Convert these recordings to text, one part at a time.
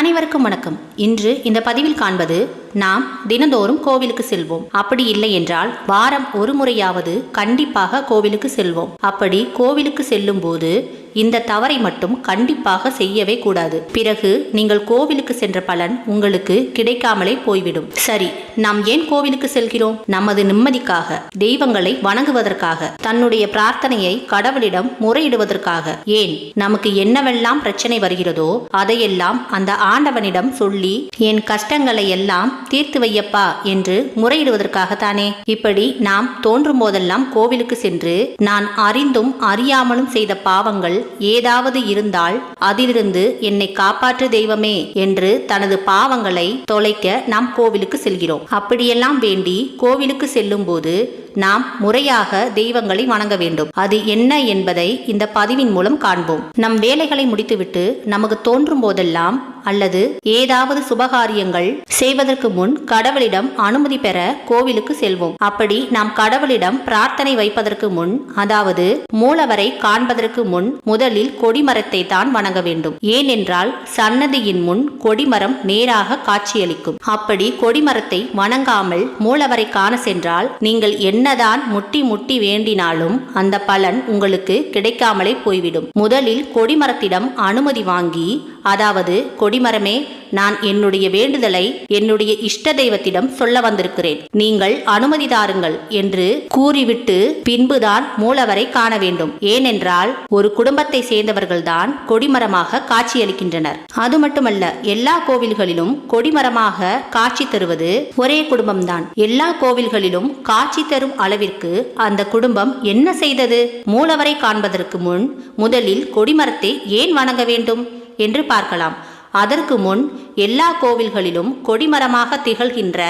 அனைவருக்கும் வணக்கம். இன்று இந்த பதிவில் காண்பது நாம் தினந்தோறும் கோவிலுக்கு செல்வோம். அப்படி இல்லை என்றால் வாரம் ஒரு முறையாவது கண்டிப்பாக கோவிலுக்கு செல்வோம். அப்படி கோவிலுக்கு செல்லும் போது இந்த தவறை மட்டும் கண்டிப்பாக செய்யவே கூடாது. பிறகு நீங்கள் கோவிலுக்கு சென்ற பலன் உங்களுக்கு கிடைக்காமலே போய்விடும். சரி நாம் ஏன் கோவிலுக்கு செல்கிறோம்? நமது நிம்மதிக்காக தெய்வங்களை வணங்குவதற்காக தன்னுடைய பிரார்த்தனையை கடவுளிடம் முறையிடுவதற்காக. ஏன் நமக்கு என்னவெல்லாம் பிரச்சனை வருகிறதோ அதையெல்லாம் அந்த ஆண்டவனிடம் சொல்லி என் கஷ்டங்களை எல்லாம் தீர்த்து வையப்பா என்று முறையிடுவதற்காகத்தானே. இப்படி நாம் தோன்றும் போதெல்லாம் கோவிலுக்கு சென்று நான் அறிந்தும் அறியாமலும் செய்த பாவங்கள் ஏதாவது இருந்தால் அதிலிருந்து என்னை காப்பாற்று தெய்வமே என்று தனது பாவங்களை தொலைக்க நாம் கோவிலுக்கு செல்கிறோம். அப்படியெல்லாம் வேண்டி கோவிலுக்கு செல்லும் போது நாம் முறையாக தெய்வங்களை வணங்க வேண்டும். அது என்ன என்பதை இந்த பதிவின் மூலம் காண்போம். நம் வேலைகளை முடித்துவிட்டு நமக்கு தோன்றும் போதெல்லாம் அல்லது ஏதாவது சுபகாரியங்கள் செய்வதற்கு முன் கடவுளிடம் அனுமதி பெற கோவிலுக்கு செல்வோம். அப்படி நாம் கடவுளிடம் பிரார்த்தனை வைப்பதற்கு முன் அதாவது மூலவரை காண்பதற்கு முன் முதலில் கொடிமரத்தை தான் வணங்க வேண்டும். ஏனென்றால் சன்னதியின் முன் கொடிமரம் நேராக காட்சியளிக்கும். அப்படி கொடிமரத்தை வணங்காமல் மூலவரை காண சென்றால் நீங்கள் என்னதான் முட்டி முட்டி வேண்டினாலும் அந்த பலன் உங்களுக்கு கிடைக்காமலே போய்விடும். முதலில் கொடிமரத்திடம் அனுமதி வாங்கி அதாவது கொடிமரமே நான் என்னுடைய வேண்டுதலை என்னுடைய இஷ்ட தெய்வத்திடம் சொல்ல வந்திருக்கிறேன். நீங்கள் அனுமதி தாருங்கள் என்று கூறிவிட்டு பின்புதான் மூலவரை காண வேண்டும். ஏனென்றால் ஒரு குடும்பத்தை சேர்ந்தவர்கள்தான் கொடிமரமாக காட்சியளிக்கின்றனர். அது மட்டுமல்ல எல்லா கோவில்களிலும் கொடிமரமாக காட்சி தருவது ஒரே குடும்பம்தான். எல்லா கோவில்களிலும் காட்சி தரும் அளவிற்கு அந்த குடும்பம் என்ன செய்தது? மூலவரை காண்பதற்கு முன் முதலில் கொடிமரத்தை ஏன் வணங்க வேண்டும்? என்று பார்க்கலாம். அதற்கு முன் எல்லா கோவில்களிலும் கொடிமரமாக திகழ்கின்ற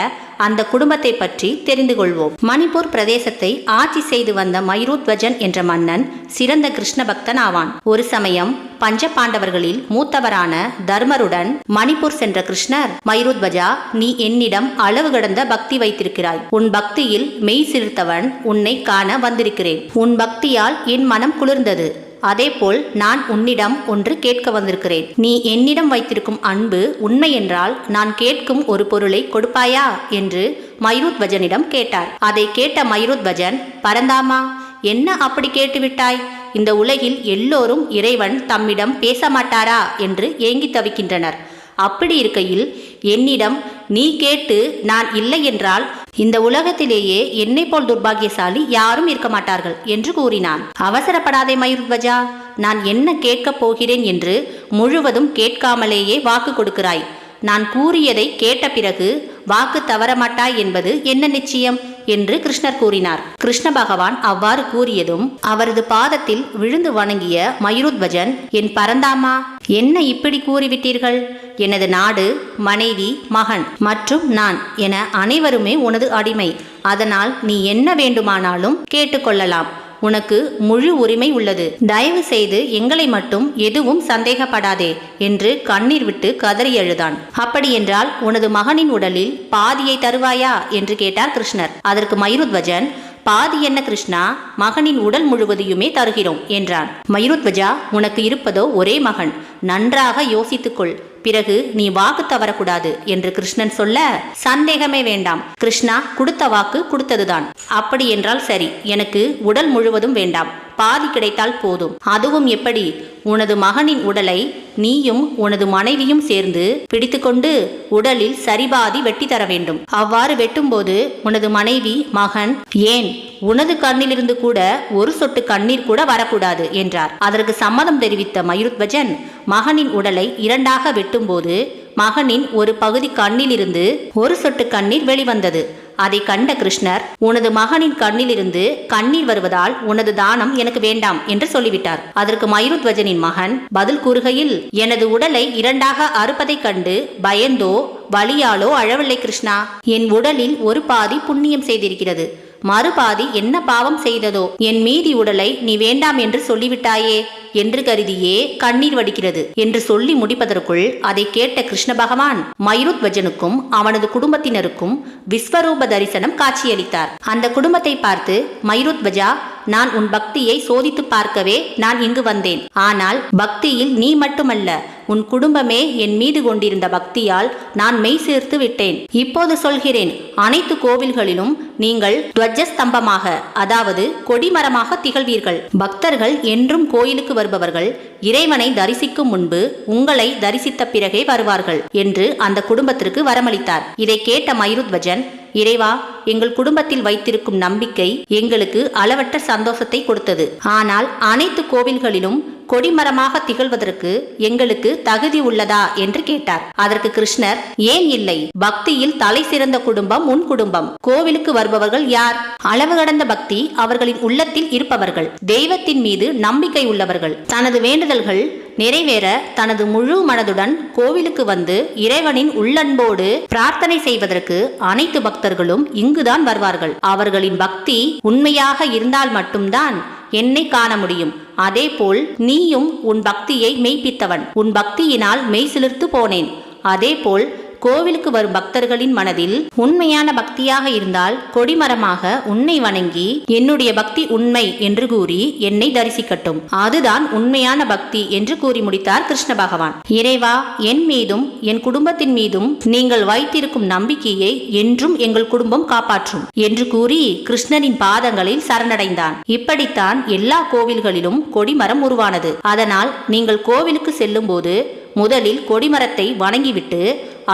அந்த குடும்பத்தை பற்றி தெரிந்து கொள்வோம். மணிப்பூர் பிரதேசத்தை ஆட்சி செய்து வந்த மைரூத்வஜன் என்ற மன்னன் சிறந்த கிருஷ்ண பக்தன் ஆவான். ஒரு சமயம் பஞ்ச பாண்டவர்களில் மூத்தவரான தர்மருடன் மணிப்பூர் சென்ற கிருஷ்ணர் மயூத்வஜா நீ என்னிடம் அளவு கடந்த பக்தி வைத்திருக்கிறாய். உன் பக்தியில் மெய் சிறுத்தவன் உன்னை காண வந்திருக்கிறேன். உன் பக்தியால் என் மனம் குளிர்ந்தது. அதேபோல் நான் உன்னிடம் ஒன்று கேட்க வந்திருக்கிறேன். நீ என்னிடம் வைத்திருக்கும் அன்பு உண்மை என்றால் நான் கேட்கும் ஒரு பொருளை கொடுப்பாயா? என்று மயூத்வஜனிடம் கேட்டார். அதை கேட்ட மயூத்வஜன் பரந்தாமா என்ன அப்படி கேட்டுவிட்டாய்? இந்த உலகில் எல்லோரும் இறைவன் தம்மிடம் பேச மாட்டாரா என்று ஏங்கி தவிக்கின்றனர். அப்படி இருக்கையில் என்னிடம் நீ கேட்டு நான் இல்லை என்றால் இந்த உலகத்திலேயே என்னை போல் துர்பாகியசாலி யாரும் இருக்க மாட்டார்கள் என்று கூறினான். அவசரப்படாதே மயூர்வஜா நான் என்ன கேட்கப் போகிறேன் என்று முழுவதும் கேட்காமலேயே வாக்கு கொடுக்கிறாய். நான் கூறியதை கேட்ட பிறகு வாக்கு தவறமாட்டாய் என்பது என்ன நிச்சயம்? என்று கிருஷ்ணர் கூறினார். கிருஷ்ண பகவான் அவ்வாறு கூறியதும் அவரது பாதத்தில் விழுந்து வணங்கிய மயூருத்வஜன் என் பரந்தாமா என்ன இப்படி கூறிவிட்டீர்கள்? எனது நாடு மனைவி மகன் மற்றும் நான் என அனைவருமே உனது அடிமை. அதனால் நீ என்ன வேண்டுமானாலும் கேட்டுக்கொள்ளலாம். உனக்கு முழு உரிமை உள்ளது. தயவு செய்து எங்களை மட்டும் எதுவும் சந்தேகப்படாதே என்று கண்ணீர் விட்டு கதறி எழுதான். அப்படியென்றால் உனது மகனின் உடலில் பாதியை தருவாயா? என்று கேட்டார் கிருஷ்ணர். அதற்கு மயூருத்வஜன் பாதி என்ன கிருஷ்ணா? மகனின் உடல் முழுவதையுமே தருகிறோம் என்றான். மயூத்வஜா உனக்கு இருப்பதோ ஒரே மகன். நன்றாக யோசித்துக்கொள். பிறகு நீ வாக்கு தவறக்கூடாது என்று கிருஷ்ணன் சொல்ல சந்தேகமே வேண்டாம். கிருஷ்ணா கொடுத்த வாக்கு கொடுத்ததுதான். அப்படி என்றால் சரி எனக்கு உடல் முழுவதும் வேண்டாம். பாதி கிடைத்தால் போதும். அதுவும் எப்படி? உனது மகனின் உடலை நீயும் உனது மனைவியும் சேர்ந்து பிடித்துக்கொண்டு உடலில் சரிபாதி வெட்டி தர வேண்டும். அவ்வாறு வெட்டும்போது உனது மனைவி மகன் ஏன் உனது கண்ணிலிருந்து கூட ஒரு சொட்டு கண்ணீர் கூட வரக்கூடாது என்றார். அதற்கு சம்மதம் தெரிவித்த மயூத்பஜன் மகனின் உடலை இரண்டாக வெட்டும்போது மகனின் ஒரு பகுதி கண்ணிலிருந்து ஒரு சொட்டு கண்ணீர் வெளிவந்தது. அதை கண்ட கிருஷ்ணர் உனது மகனின் கண்ணிலிருந்து கண்ணீர் வருவதால் உனது தானம் எனக்கு வேண்டாம் என்று சொல்லிவிட்டார். அதற்கு மயூத்வஜனின் மகன் பதில் கூறுகையில் எனது உடலை இரண்டாக அறுப்பதைக் கண்டு பயந்தோ வலியாலோ அழவில்லை கிருஷ்ணா. என் உடலில் ஒரு பாதி புண்ணியம் செய்திருக்கிறது. மறுபாதி என்ன பாவம் செய்ததோ? என் மீதி உடலை நீ வேண்டாம் என்று சொல்லிவிட்டாயே. என்று கருதியே கண்ணீர் வடிக்கிறது. என்று சொல்லி முடிப்பதற்குள் அதை கேட்ட கிருஷ்ண பகவான் மயூத்வஜனுக்கும் அவனது குடும்பத்தினருக்கும் விஸ்வரூப தரிசனம் காட்சியளித்தார். அந்த குடும்பத்தை பார்த்து மயூத்வஜா நான் உன் பக்தியை சோதித்து பார்க்கவே நான் இங்கு வந்தேன். ஆனால் பக்தியில் நீ மட்டுமல்ல உன் குடும்பமே என் மீது கொண்டிருந்த பக்தியால் நான் மெய் சேர்த்து விட்டேன். இப்போது சொல்கிறேன் அனைத்து கோவில்களிலும் நீங்கள் துவஜஸ்தம்பமாக அதாவது கொடிமரமாக திகழ்வீர்கள். பக்தர்கள் என்றும் கோயிலுக்கு வருபவர்கள் இறைவனை தரிசிக்கும் முன்பு உங்களை தரிசித்த பிறகே வருவார்கள் என்று அந்த குடும்பத்திற்கு வரமளித்தார். இதை கேட்ட மயிருத்வஜன் இறைவா எங்கள் குடும்பத்தில் வைத்திருக்கும் நம்பிக்கை எங்களுக்கு அளவற்ற சந்தோஷத்தை கொடுத்தது. ஆனால் அனைத்து கோவில்களிலும் கொடிமரமாக திகழ்வதற்கு எங்களுக்கு தகுதி உள்ளதா என்று கேட்டார். அதற்கு கிருஷ்ணர் ஏன் இல்லை? பக்தியில் தலை சிறந்த குடும்பம் உன் குடும்பம். கோவிலுக்கு வருபவர்கள் யார்? அளவு கடந்த பக்தி அவர்களின் உள்ளத்தில் இருப்பவர்கள். தெய்வத்தின் மீது நம்பிக்கை உள்ளவர்கள். தனது வேண்டுதல்கள் நிறைவேற தனது முழு மனதுடன் கோவிலுக்கு வந்து இறைவனின் உள்ளன்போடு பிரார்த்தனை செய்வதற்கு அனைத்து பக்தர்களும் இங்குதான் வருவார்கள். அவர்களின் பக்தி உண்மையாக இருந்தால் மட்டும்தான் என்னை காண முடியும். அதேபோல் நீயும் உன் பக்தியை மெய்ப்பித்தவன். உன் பக்தியினால் மெய் சிலிர்த்து போனேன். அதேபோல் கோவிலுக்கு வரும் பக்தர்களின் மனதில் உண்மையான பக்தியாக இருந்தால் கொடிமரமாக உன்னை வணங்கி என்னுடைய பக்தி உண்மை என்று கூறி என்னை தரிசிக்கட்டும். அதுதான் உண்மையான பக்தி என்று கூறி முடித்தார் கிருஷ்ண பகவான். இறைவா என் மீதும் என் குடும்பத்தின் மீதும் நீங்கள் வைத்திருக்கும் நம்பிக்கையை என்றும் எங்கள் குடும்பம் காப்பாற்றும் என்று கூறி கிருஷ்ணனின் பாதங்களில் சரணடைந்தான். இப்படித்தான் எல்லா கோவில்களிலும் கொடிமரம் உருவானது. அதனால் நீங்கள் கோவிலுக்கு செல்லும்போது முதலில் கொடிமரத்தை வணங்கிவிட்டு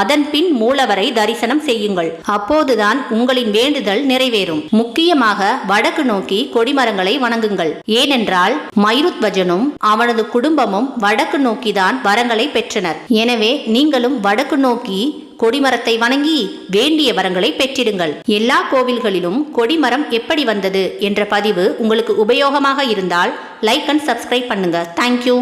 அதன்பின் மூலவரை தரிசனம் செய்யுங்கள். அப்போதுதான் உங்களின் வேண்டுதல் நிறைவேறும். முக்கியமாக வடக்கு நோக்கி கொடிமரங்களை வணங்குங்கள். ஏனென்றால் மயிருத்வஜனும் அவனது குடும்பமும் வடக்கு நோக்கிதான் வரங்களை பெற்றனர். எனவே நீங்களும் வடக்கு நோக்கி கொடிமரத்தை வணங்கி வேண்டிய வரங்களை பெற்றிடுங்கள். எல்லா கோவில்களிலும் கொடிமரம் எப்படி வந்தது என்ற பதிவு உங்களுக்கு உபயோகமாக இருந்தால் லைக் அண்ட் சப்ஸ்கிரைப் பண்ணுங்க. Thank you